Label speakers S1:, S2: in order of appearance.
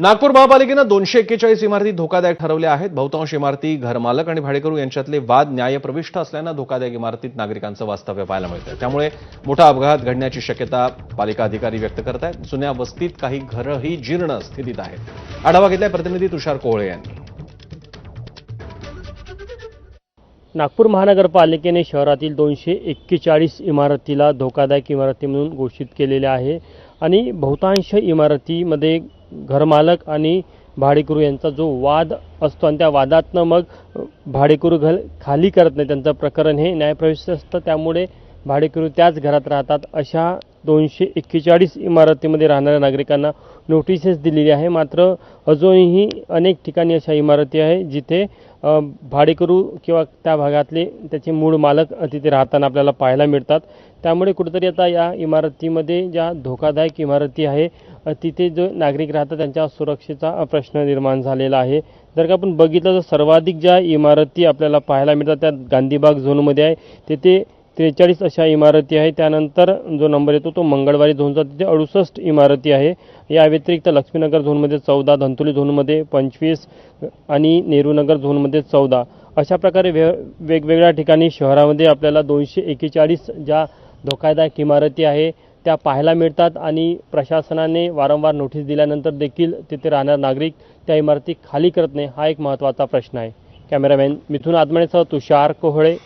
S1: नागपूर महापालिकेनं दोनशे एक्केचाळीस इमारती धोकादायक ठरवल्या आहेत. बहुतांश इमारती घरमालक आणि भाडेकरू यांच्यातले वाद न्यायप्रविष्ट असल्यानं धोकादायक इमारतीत नागरिकांचं वास्तव्य पाहायला मिळतं त्यामुळे मोठा अपघात घडण्याची शक्यता पालिका अधिकारी व्यक्त करत आहेत जुन्या वस्तीत काही घरंही जीर्ण स्थितीत आहेत. आढावा घेतलाय प्रतिनिधी तुषार कोहळे यांनी.
S2: नागपूर महानगरपालिकेने शहरातील दोनशे एक्केचाळीस इमारतीला धोकादायक इमारती म्हणून घोषित केलेल्या आहे. आणि बहुतांश इमारतीमध्ये घरमालक आणि भाडेकरू यांचा जो वाद असतो आणि त्या वादातनं मग भाडेकरू घल खाली करत नाही त्यांचं प्रकरण हे न्यायप्रविष्ट असतं. त्यामुळे भाडेकरू त्याच घरात राहतात. अशा दोनशे एक्केचाळीस इमारतीमध्ये राहणाऱ्या नागरिकांना नोटिसेस दिलेली आहे. मात्र अजूनही अनेक ठिकाणी अशा इमारती आहे जिथे भाडेकरू किंवा त्या भागातले त्याचे मूळ मालक तिथे राहताना आपल्याला पाहायला मिळतात. त्यामुळे कुठेतरी आता या इमारतीमध्ये ज्या धोकादायक इमारती आहे तिथे जो नागरिक राहतात त्यांच्या सुरक्षेचा प्रश्न निर्माण झालेला आहे. जर का आपण बघितलं तर सर्वाधिक ज्या इमारती आपल्याला पाहायला मिळतात त्या गांधीबाग झोनमध्ये आहे. तिथे त्रेचाळीस अशा इमारती आहे. त्यानंतर जो नंबर येतो तो मंगळवारी झोनचा तिथे अडुसष्ट इमारती आहे. या व्यतिरिक्त लक्ष्मीनगर झोनमध्ये चौदा धंतोली झोनमध्ये पंचवीस आणि नेहरूनगर झोनमध्ये चौदा. अशा प्रकारे वे वेगवेगळ्या ठिकाणी शहरामध्ये आपल्याला दोनशे एकेचाळीस ज्या धोकादायक इमारती आहे त्या पाहायला मिळतात आणि प्रशासनाने वारंवार नोटीस दिल्यानंतर देखील तिथे राहणारे नागरिक त्या इमारती खाली करत नाही हा एक महत्त्वाचा प्रश्न आहे. कॅमेरामॅन मिथुन आदमणेसह तुषार कोहळे.